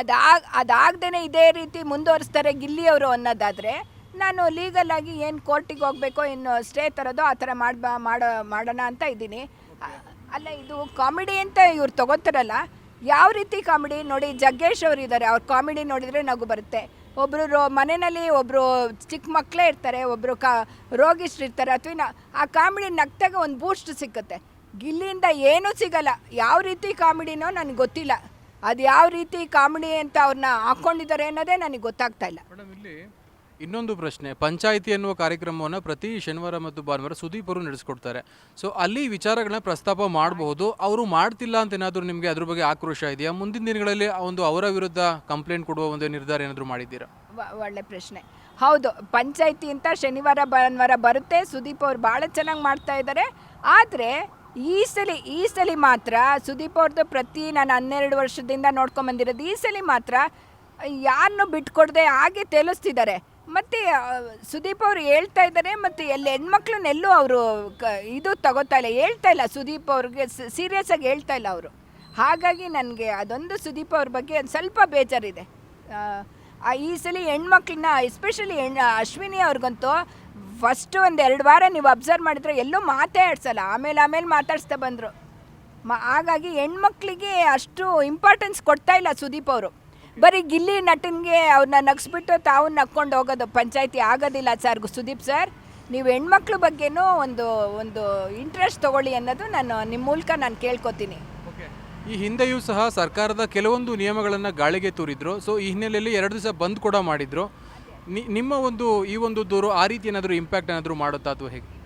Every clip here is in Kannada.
ಅದಾಗ ಅದಾಗ್ದೇ ಇದೇ ರೀತಿ ಮುಂದುವರಿಸ್ತಾರೆ ಗಿಲ್ಲಿಯವರು ಅನ್ನೋದಾದರೆ, ನಾನು ಲೀಗಲಾಗಿ ಏನು ಕೋರ್ಟಿಗೆ ಹೋಗಬೇಕೋ ಇನ್ನು ಸ್ಟೇ ತರೋದು ಆ ಥರ ಮಾಡ್ಬಾ, ಮಾಡೋ, ಮಾಡೋಣ ಅಂತ ಇದ್ದೀನಿ. ಅಲ್ಲ, ಇದು ಕಾಮಿಡಿ ಅಂತ ಇವ್ರು ತಗೋತಾರಲ್ಲ, ಯಾವ ರೀತಿ ಕಾಮಿಡಿ ನೋಡಿ, ಜಗ್ಗೇಶ್ ಅವರು ಇದ್ದಾರೆ ಅವ್ರ ಕಾಮಿಡಿ ನೋಡಿದರೆ ನಗು ಬರುತ್ತೆ. ಒಬ್ಬರು ರೋ, ಮನೆಯಲ್ಲಿ ಒಬ್ಬರು ಚಿಕ್ಕ ಮಕ್ಕಳೇ ಇರ್ತಾರೆ ಒಬ್ಬರು ಕಾ ರೋಗಿಷ್ಟ್ರು ಇರ್ತಾರೆ, ಅಥವಾ ಆ ಕಾಮಿಡಿ ನಗ್ತಾಗ ಒಂದು ಬೂಸ್ಟ್ ಸಿಕ್ಕುತ್ತೆ. ಗಿಲ್ಲಿಯಿಂದ ಏನೂ ಸಿಗಲ್ಲ, ಯಾವ ರೀತಿ ಕಾಮಿಡಿನೋ ನನಗೆ ಗೊತ್ತಿಲ್ಲ. ಅದು ಯಾವ ರೀತಿ ಕಾಮಿಡಿ ಅಂತ ಅವ್ರನ್ನ ಹಾಕ್ಕೊಂಡಿದ್ದಾರೆ ಅನ್ನೋದೇ ನನಗೆ ಗೊತ್ತಾಗ್ತಾ ಇಲ್ಲ. ಮೇಡಮ್ ಇಲ್ಲಿ ಇನ್ನೊಂದು ಪ್ರಶ್ನೆ ಪಂಚಾಯಿತಿ ಎನ್ನುವ ಕಾರ್ಯಕ್ರಮವನ್ನು ಪ್ರತಿ ಶನಿವಾರ ಮತ್ತು ಭಾನುವಾರ ಸುದೀಪರು ಅವರು ನಡೆಸ್ಕೊಡ್ತಾರೆ. ಸೊ ಅಲ್ಲಿ ವಿಚಾರಗಳನ್ನ ಪ್ರಸ್ತಾಪ ಮಾಡಬಹುದು ಅವರು ಮಾಡ್ತಿಲ್ಲ ಅಂತ ಏನಾದರೂ ನಿಮಗೆ ಅದ್ರ ಬಗ್ಗೆ ಆಕ್ರೋಶ ಇದೆಯಾ? ಮುಂದಿನ ದಿನಗಳಲ್ಲಿ ಆ ಒಂದು ಅವರ ವಿರುದ್ಧ ಕಂಪ್ಲೇಂಟ್ ಕೊಡುವ ಒಂದು ನಿರ್ಧಾರ ಏನಾದರೂ ಮಾಡಿದ್ದೀರಾ? ಒಳ್ಳೆ ಪ್ರಶ್ನೆ. ಹೌದು ಪಂಚಾಯಿತಿ ಅಂತ ಶನಿವಾರ ಭಾನುವಾರ ಬರುತ್ತೆ ಸುದೀಪ್ ಅವ್ರು ಭಾಳ ಚೆನ್ನಾಗಿ ಮಾಡ್ತಾ ಇದ್ದಾರೆ. ಆದರೆ ಈ ಸಲ ಈ ಸಲ ಮಾತ್ರ ಸುದೀಪ್ ಅವ್ರದ್ದು ಪ್ರತಿ ನಾನು ಹನ್ನೆರಡು ವರ್ಷದಿಂದ ನೋಡ್ಕೊಂಬಂದಿರೋದು ಈ ಸಲ ಮಾತ್ರ ಯಾರನ್ನು ಬಿಟ್ಕೊಡದೆ ಹಾಗೆ ತೇಲಿಸ್ತಿದ್ದಾರೆ. ಮತ್ತು ಸುದೀಪ್ ಅವರು ಹೇಳ್ತಾ ಇದ್ದಾರೆ ಮತ್ತು ಎಲ್ಲಿ ಹೆಣ್ಮಕ್ಳನ್ನೆಲ್ಲೂ ಅವರು ಕ, ಇದು ತಗೋತಾ ಇಲ್ಲ, ಹೇಳ್ತಾ ಇಲ್ಲ, ಸುದೀಪ್ ಅವ್ರಿಗೆ ಸೀರಿಯಸ್ ಆಗಿ ಹೇಳ್ತಾ ಇಲ್ಲ ಅವರು. ಹಾಗಾಗಿ ನನಗೆ ಅದೊಂದು ಸುದೀಪ್ ಅವ್ರ ಬಗ್ಗೆ ಒಂದು ಸ್ವಲ್ಪ ಬೇಜಾರಿದೆ. ಈ ಸಲ ಹೆಣ್ಮಕ್ಳನ್ನ ಎಸ್ಪೆಷಲಿ ಹೆಣ್, ಅಶ್ವಿನಿ ಅವ್ರಿಗಂತೂ ಫಸ್ಟು ಒಂದು ಎರಡು ವಾರ ನೀವು ಅಬ್ಸರ್ವ್ ಮಾಡಿದ್ರೆ ಎಲ್ಲೂ ಮಾತೇ ಆಡ್ಸಲ್ಲ. ಆಮೇಲೆ ಆಮೇಲೆ ಮಾತಾಡಿಸ್ತಾ ಬಂದರು. ಮ, ಹಾಗಾಗಿ ಹೆಣ್ಮಕ್ಳಿಗೆ ಅಷ್ಟು ಇಂಪಾರ್ಟೆನ್ಸ್ ಕೊಡ್ತಾ ಇಲ್ಲ ಸುದೀಪ್ ಅವರು. ಬರೀ ಗಿಲ್ಲಿ ನಟನಿಗೆ ಅವ್ರನ್ನ ನಗ್ಸ್ಬಿಟ್ಟು ತಾವು ನಕ್ಕೊಂಡು ಹೋಗೋದು ಪಂಚಾಯತಿ ಆಗೋದಿಲ್ಲ ಸರ್ ಸುದೀಪ್ ಸರ್ ನೀವು ಹೆಣ್ಮಕ್ಳ ಬಗ್ಗೆನೂ ಒಂದು ಒಂದು ಇಂಟ್ರೆಸ್ಟ್ ತಗೊಳ್ಳಿ ಅನ್ನೋದು ನಾನು ನಿಮ್ಮ ಮೂಲಕ ನಾನು ಕೇಳ್ಕೊತೀನಿ. ಈ ಹಿಂದೆಯೂ ಸಹ ಸರ್ಕಾರದ ಕೆಲವೊಂದು ನಿಯಮಗಳನ್ನು ಗಾಳಿಗೆ ತೂರಿದ್ರು. ಸೊ ಈ ಹಿನ್ನೆಲೆಯಲ್ಲಿ ಎರಡು ದಿವಸ ಬಂದ್ ಕೂಡ ಮಾಡಿದ್ರು. ನಿಮ್ಮ ಒಂದು, ಈ ಒಂದು ದೂರು ಆ ರೀತಿ ಏನಾದರೂ ಇಂಪ್ಯಾಕ್ಟ್ ಏನಾದರೂ ಮಾಡುತ್ತಾ ಅಥವಾ ಹೇಗೆ?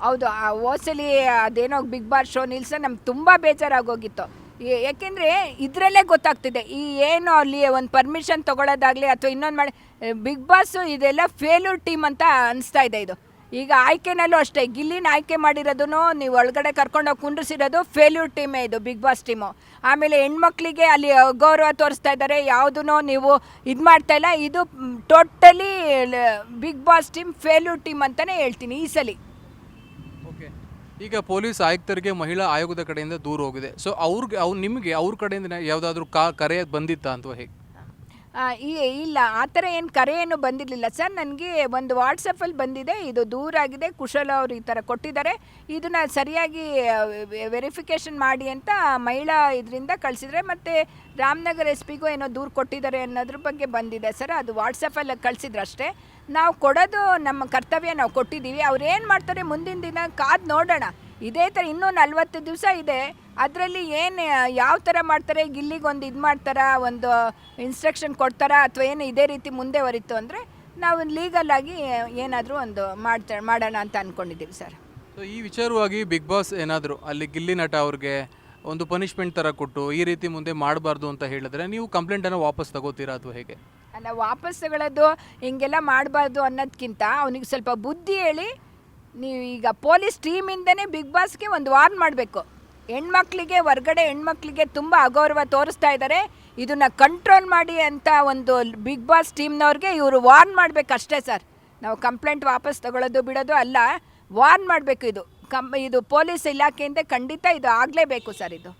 ಹೌದು, ಆ ಓಸಲಿ ಅದೇನೋ ಬಿಗ್ ಬಾಸ್ ಶೋ ನಿಲ್ಸ ನಮ್ಗೆ ತುಂಬ ಬೇಜಾರಾಗೋಗಿತ್ತು. ಏ- ಯಾಕೆಂದ್ರೆ ಇದರಲ್ಲೇ ಗೊತ್ತಾಗ್ತಿದೆ, ಈ ಏನು ಅಲ್ಲಿ ಒಂದು ಪರ್ಮಿಷನ್ ತೊಗೊಳೋದಾಗಲಿ ಅಥವಾ ಇನ್ನೊಂದು ಮಾಡಿ ಬಿಗ್ ಬಾಸು ಇದೆಲ್ಲ ಫೇಲ್ಯೂರ್ ಟೀಮ್ ಅಂತ ಅನಿಸ್ತಾ ಇದೆ ಇದು. ಈಗ ಆಯ್ಕೆನಲ್ಲೂ ಅಷ್ಟೇ, ಗಿಲ್ಲಿನ ಆಯ್ಕೆ ಮಾಡಿರೋದನ್ನು ನೀವು ಒಳಗಡೆ ಕರ್ಕೊಂಡೋಗಿ ಕುಂಡ್ರಿಸಿರೋದು ಫೇಲ್ಯೂರ್ ಟೀಮೇ ಇದು ಬಿಗ್ ಬಾಸ್ ಟೀಮು ಆಮೇಲೆ ಹೆಣ್ಮಕ್ಳಿಗೆ ಅಲ್ಲಿ ಗೌರವ ತೋರಿಸ್ತಾ ಇದ್ದಾರೆ ಯಾವುದೂ ನೀವು ಇದು ಮಾಡ್ತಾ ಇಲ್ಲ. ಇದು totally Bigg Boss team failure team ಅಂತಲೇ ಹೇಳ್ತೀನಿ ಈ ಸಲ. ಓಕೆ. ಈಗ ಪೊಲೀಸ್ ಆಯುಕ್ತರಿಗೆ ಮಹಿಳಾ ಆಯೋಗದ ಕಡೆಯಿಂದ ದೂರ ಹೋಗಿದೆ. ಸೊ ಅವ್ರಿಗೆ, ಅವ್ರು ನಿಮಗೆ ಅವ್ರ ಕಡೆಯಿಂದ ಯಾವುದಾದ್ರೂ ಕಾ, ಕರೆ ಬಂದಿತ್ತಾ ಅಥವಾ ಹೇಗೆ ಈ ಇಲ್ಲ, ಆ ಥರ ಏನು ಕರೆ ಏನು ಬಂದಿರಲಿಲ್ಲ. ಸರ್, ನನಗೆ ಒಂದು ವಾಟ್ಸಪ್ಪಲ್ಲಿ ಬಂದಿದೆ, ಇದು ದೂರ ಆಗಿದೆ, ಕುಶಲ ಅವರು ಈ ಥರ ಕೊಟ್ಟಿದ್ದಾರೆ. ಇದನ್ನ ಸರಿಯಾಗಿ ವೆರಿಫಿಕೇಷನ್ ಮಾಡಿ ಅಂತ ಮಹಿಳಾ ಇದರಿಂದ ಕಳಿಸಿದ್ರೆ, ಮತ್ತು ರಾಮನಗರ ಎಸ್ ಪಿಗೂ ಏನೋ ದೂರು ಕೊಟ್ಟಿದ್ದಾರೆ ಅನ್ನೋದ್ರ ಬಗ್ಗೆ ಬಂದಿದೆ. ಸರ್, ಅದು ವಾಟ್ಸಪ್ಪಲ್ಲಿ ಕಳಿಸಿದ್ರು ಅಷ್ಟೇ ನಾವು ಕೊಡೋದು ನಮ್ಮ ಕರ್ತವ್ಯ, ನಾವು ಕೊಟ್ಟಿದ್ದೀವಿ. ಅವ್ರು ಏನು ಮಾಡ್ತಾರೆ ಮುಂದಿನ ದಿನ ಕಾದು ನೋಡೋಣ. ಇದೇ ಥರ ಇನ್ನೂ ನಲವತ್ತು ದಿವಸ ಇದೆ. ಅದರಲ್ಲಿ ಏನು ಯಾವ ಥರ ಮಾಡ್ತಾರೆ? ಗಿಲ್ಲಿಗೊಂದು ಇದು ಮಾಡ್ತಾರಾ? ಒಂದು ಇನ್ಸ್ಟ್ರಕ್ಷನ್ ಕೊಡ್ತಾರಾ? ಅಥವಾ ಏನು ಇದೇ ರೀತಿ ಮುಂದೆ ಹೊರಿತು ಅಂದರೆ ನಾವು ಲೀಗಲ್ ಆಗಿ ಏನಾದರೂ ಒಂದು ಮಾಡ್ತಾ ಮಾಡೋಣ ಅಂತ ಅಂದ್ಕೊಂಡಿದ್ದೀವಿ ಸರ್. ಸೊ ಈ ವಿಚಾರವಾಗಿ ಬಿಗ್ ಬಾಸ್ ಏನಾದರೂ ಅಲ್ಲಿ ಗಿಲ್ಲಿ ನಟ ಅವ್ರಿಗೆ ಒಂದು ಪನಿಷ್ಮೆಂಟ್ ಥರ ಕೊಟ್ಟು ಈ ರೀತಿ ಮುಂದೆ ಮಾಡಬಾರ್ದು ಅಂತ ಹೇಳಿದ್ರೆ ನೀವು ಕಂಪ್ಲೇಂಟನ್ನು ವಾಪಸ್ ತಗೋತೀರಾ ಅಥವಾ ಹೇಗೆ? ಅಲ್ಲ ವಾಪಸ್ ತಗೊಳ್ಳೋದು ಹಿಂಗೆಲ್ಲ ಮಾಡಬಾರ್ದು ಅನ್ನೋದಕ್ಕಿಂತ ಅವನಿಗೆ ಸ್ವಲ್ಪ ಬುದ್ಧಿ ಹೇಳಿ ನೀವು ಈಗ ಪೊಲೀಸ್ ಟೀಮಿಂದನೇ ಬಿಗ್ ಬಾಸ್ಗೆ ಒಂದು ವಾರ್ನ್ ಮಾಡಬೇಕು. ಹೆಣ್ಮಕ್ಳಿಗೆ, ಹೊರ್ಗಡೆ ಹೆಣ್ಮಕ್ಳಿಗೆ ತುಂಬ ಅಗೌರವ ತೋರಿಸ್ತಾ ಇದ್ದಾರೆ. ಇದನ್ನ ಕಂಟ್ರೋಲ್ ಮಾಡಿ ಅಂತ ಒಂದು ಬಿಗ್ ಬಾಸ್ ಟೀಮ್ನವ್ರಿಗೆ ಇವರು ವಾರ್ನ್ ಮಾಡಬೇಕಷ್ಟೇ ಸರ್. ನಾವು ಕಂಪ್ಲೇಂಟ್ ವಾಪಸ್ ತಗೊಳ್ಳೋದು, ಬಿಡೋದು ಅಲ್ಲ. ವಾರ್ನ್ ಮಾಡಬೇಕು ಇದು. ಕಂ ಇದು ಪೊಲೀಸ್ ಇಲಾಖೆಯಿಂದ ಖಂಡಿತ ಇದು ಆಗಲೇಬೇಕು ಸರ್ ಇದು.